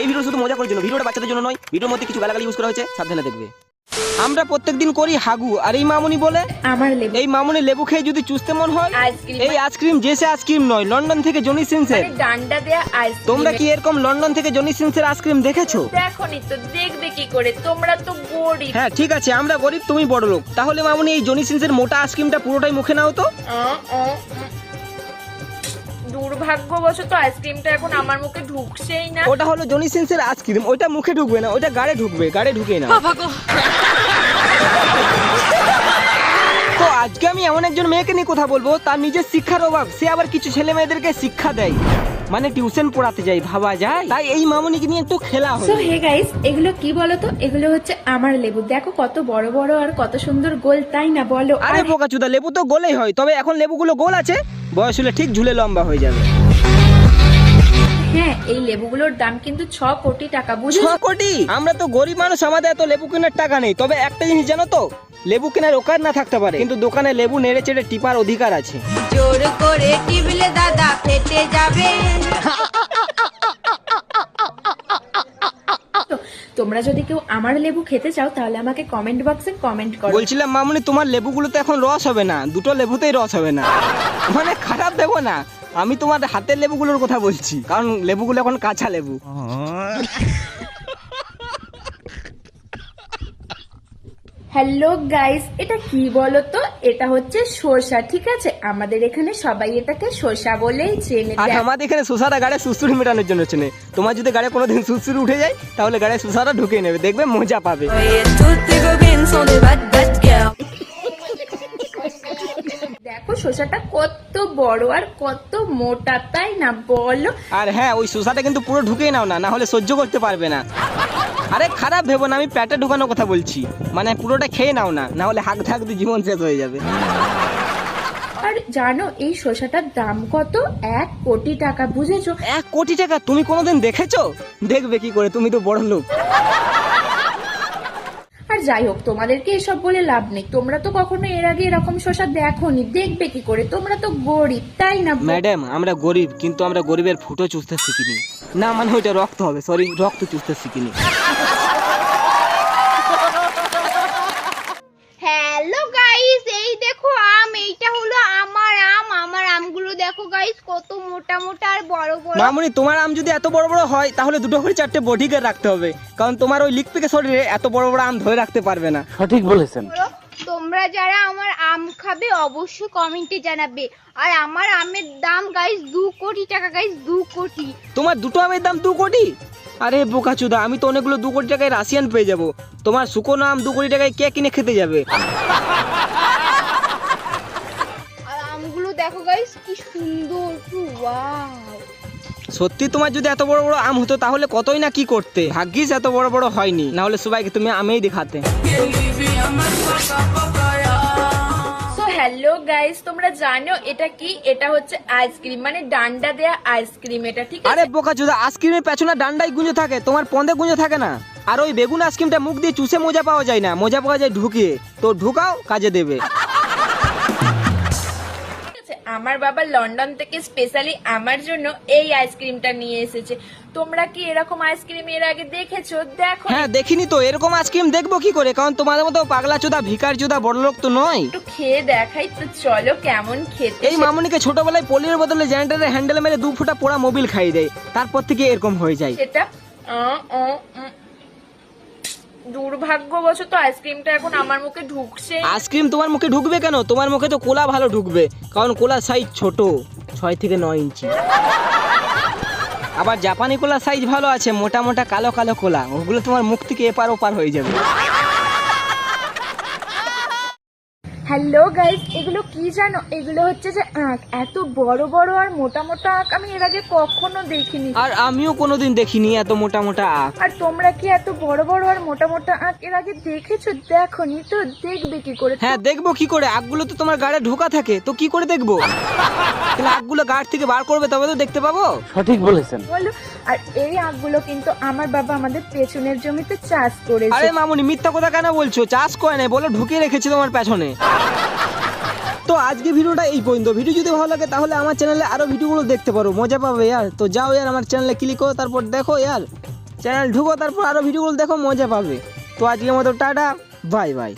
এই ভিডিও শুধু মজা করার জন্য ভিডিওটা বাচ্চাদের জন্য নয় ভিডিওর মধ্যে কিছু গালাগালি ইউজ করা হয়েছে সাবধানে দেখবে। আমরা প্রত্যেকদিন করি হাগু আর এই মামুনি বলে আমার লেবু। এই মামুনি লেবু খেয়ে যদি চুষতে মন হয় আইসক্রিম এই আইসক্রিম যে জেসে আইসক্রিম নয় লন্ডন থেকে জনি সিনসের মানে ডান্ডা দেয়া আইসক্রিম তোমরা কি এরকম লন্ডন থেকে জনি সিনসের আইসক্রিম দেখেছ? দেখনি তো দেখবে কি করে? তোমরা তো গরিব। হ্যাঁ ঠিক আছে আমরা গরিব তুমি বড় লোক তাহলে মামুনি এই জনি সিনসের মোটা আইসক্রিমটা পুরোটাই মুখে নাও তো। দুর্ভাগ্যবশত আইসক্রিমটা এখন আমার মুখে ঢুকছেই না। ওটা হলো জনি সিনসের আইসক্রিম ওটা মুখে ঢুকবে না ওটা গাড়ে ঢুকবে গাড়ে ঢুকে না। তো আজকে আমি এমন একজন মেয়েকে নিয়ে কথা বলব তার নিজের শিক্ষার অভাব সে আবার কিছু ছেলে মেয়েদেরকে শিক্ষা দেয়। মানে টিউশন পড়াতে যায় ভাবা যায়। তাই এই মামুনিকে নিয়ে একটু খেলা সো হবে হে গাইস এগুলো কি বলো তো এগুলো হচ্ছে আমার লেবু। দেখো কত বড় বড় আর কত সুন্দর গোল তাই না বলো? আরে আর বোকা চুদা লেবু তো গোলেই হয় তবে এখন লেবুগুলো গোল আছে। বয়স হলে ঠিক ঝুলে লম্বা হয়ে যাবে। হ্যাঁ এই লেবুগুলোর দাম কিন্তু ছ কোটি টাকা ছ কোটি? আমরা তো গরিব মানুষ আমাদের এত লেবু কেনার টাকা নেই। তবে একটা জিনিস জানো তো? লেবু কেনার ওকার না থাকতে পারে। কিন্তু দোকানে লেবু নেড়ে চেড়ে টিপার অধিকার আছে। জোর করে টিপলে দাদা ফেটে যাবে তো তোমরা যদি কেউ আমার লেবু খেতে চাও তাহলে আমাকে কমেন্ট বক্সে কমেন্ট করো। বলছিলাম মামুনি তোমার লেবুগুলোতে এখন রস হবে না। দুটো লেবুতেই রস হবে না। মানে খারাপ দেবো না। আমি তোমার হাতের লেবুগুলোর কথা বলছি কারণ লেবুগুলো এখন কাঁচা লেবু। হ্যালো গাইস এটা কি বলো তো এটা হচ্ছে শসা ঠিক আছে? আমাদের এখানে সবাই এটাকে শসা বলেই চেনে। আর আমাদের এখানে সুসারা গাড়ে সুসুরি মেটানোর জন্য চেনে তোমার যদি গাড়ে কোনোদিন সুসুরি উঠে যায় তাহলে গাড়ে সুসারা ঢুকে নেবে। দেখবে মজা পাবে. দেখো শসাটা কত বড় আর কত মোটা তাই না? বলো। আর হ্যাঁ ওই সুসাটা কিন্তু পুরো ঢুকেই নাও না না হলে সহ্য করতে পারবে না। আরে খারাপ ভেবো না আমি প্যাটে ঢুকানোর কথা বলছি। মানে পুরোটা খেয়ে নাও না না হলে হাঁক থাকতে জীবন শেষ হয়ে যাবে। আর জানো এই শসাটার দাম কত? এক কোটি টাকা বুঝেছ? এক কোটি টাকা? তুমি কোনোদিন দেখেছ? দেখবে কি করে তুমি তো বড় লোক। আর যাই হোক তোমাদেরকে এসব বলে লাভ নেই। তোমরা তো কখনো এর আগে এরকম শসা দেখোনি। দেখবে কি করে? তোমরা তো গরিব তাই না ম্যাডাম আমরা গরিব কিন্তু আমরা গরিবের ফুটো চুষতে শিখিনি। না মানে ওইটা রক্ত হবে সরি রক্ত চুষতে শিখিনি হ্যালো গাইস এই দেখো আম এইটা হলো আমার আম আমার আমগুলো দেখো গাইস কত মোটা মোটা আর বড় বড়। মামুনি তোমার আম যদি এত বড় বড় হয় তাহলে দুটো করে চারটে বডিগার্ড রাখতে হবে। কারণ তোমার ওই লিক পেকে শরীরে এত বড় বড় আম ধরে রাখতে পারবে না। সঠিক বলেছেন। তোমরা যারা আমার আম খাবে অবশ্যই কমেন্টে জানাবে। আর আমার আমের দাম গাইস দু কোটি টাকা গাইস দু কোটি। তোমার দুটো আমের দাম দু কোটি? আরে বোকাচুদা আমি তো অনেকগুলো দু কোটি টাকায় রাশিয়ান পেয়ে যাব। তোমার শুকনো আম দু কোটি টাকায় কে কিনে খেতে যাবে? আর আমগুলো দেখো গাইস কি সুন্দর ওয়াও সত্যি তোমার যদি এত বড় বড় আম হতো তাহলে কতই না কি করতে? ভাগ্যিস এত বড় বড় হয়নি। না হলে সবাইকে তুমি আমেই দেখাতে। সো হ্যালো গাইস তোমরা জানো এটা কি? এটা হচ্ছে আইসক্রিম মানে ডান্ডা দেয়া আইসক্রিম এটা ঠিক আরে আছে? বোকাচুদা আইসক্রিমের পেছনে ডান্ডাই গুঁজে থাকে তোমার পন্দে গুঁজে থাকে না? আর ওই বেগুন আইসক্রিমটা মুখ দিয়ে চুষে মজা পাওয়া যায় না মজা পাওয়া যায় ঢুকিয়ে। তো ঢুকাও কাজে দেবে? আমার বাবা লন্ডন থেকে স্পেশালি আমার জন্য এই আইসক্রিমটা নিয়ে এসেছে। তোমরা কি এরকম আইসক্রিম এর আগে দেখেছ? দেখো। হ্যাঁ দেখিনি তো। এরকম আইসক্রিম দেখব কি করে? কারণ তোমাদের মতো পাগলা চোদা ভিকার চোদা বড় লোক তো নয়। একটু খেয়ে দেখাই তো চলো কেমন খেতে। এই মামুনিকে ছোটবেলায় পোলিওর বদলে জেনারেটরের হ্যান্ডেল মেরে দু ফুটা পোড়া মোবিল খাইয়ে দেয়। তারপর থেকে এরকম হয়ে যায়। সেটা। দুর্ভাগ্যবশত আইসক্রিমটা এখন আমার মুখে ঢুকছে। আইসক্রিম তোমার মুখে ঢুকবে কেন? তোমার মুখে তো কোলা ভালো ঢুকবে। কারণ কোলা সাইজ ছোট, ছয় থেকে নয় ইঞ্চি। আবার জাপানি কোলা সাইজ ভালো আছে, মোটা মোটা কালো কালো কোলা। ওগুলো তোমার মুখ থেকে এপার ওপার হয়ে যাবে। হ্যালো গাইস এগুলো কি জানো? এগুলো হচ্ছে যে আঁক এত বড় বড় আর মোটা মোটা আঁক আমি এর আগে কখনো দেখিনি। আর আমিও কোনোদিন দেখিনি এত মোটা মোটা আখ আর তোমরা কি এত বড় বড় আর মোটা মোটা আঁক এর আগে দেখেছ? দেখোনি তো? দেখবে কি করে? হ্যাঁ দেখব কি করে? আখগুলো তো তোমার গাড়ে ঢোকা থাকে তো কি করে দেখব? তাহলে আখগুলো গাড় থেকে বার করবে তবে তো দেখতে পাবো? সঠিক বলেছেন। বলো আর এই আঁকগুলো কিন্তু আমার বাবা আমাদের পেছনের জমিতে চাষ করেছে। আরে মামুনি মিথ্যা কথা কেন বলছো? চাষ করে নাই বলে ঢুকিয়ে রেখেছি তোমার পেছনে। তো আজকে ভিডিওটা এই পর্যন্ত। ভিডিও যদি ভালো লাগে, তাহলে আমার চ্যানেলে আরও ভিডিওগুলো দেখতে পারো। মজা পাবে ইয়ার। তো যাও ইয়ার, আমার চ্যানেলে ক্লিক করো, তারপর দেখো ইয়ার। চ্যানেল ঢুকো, তারপর আরও ভিডিওগুলো দেখো, মজা পাবে। তো আজকের মতো টাটা, বাই বাই।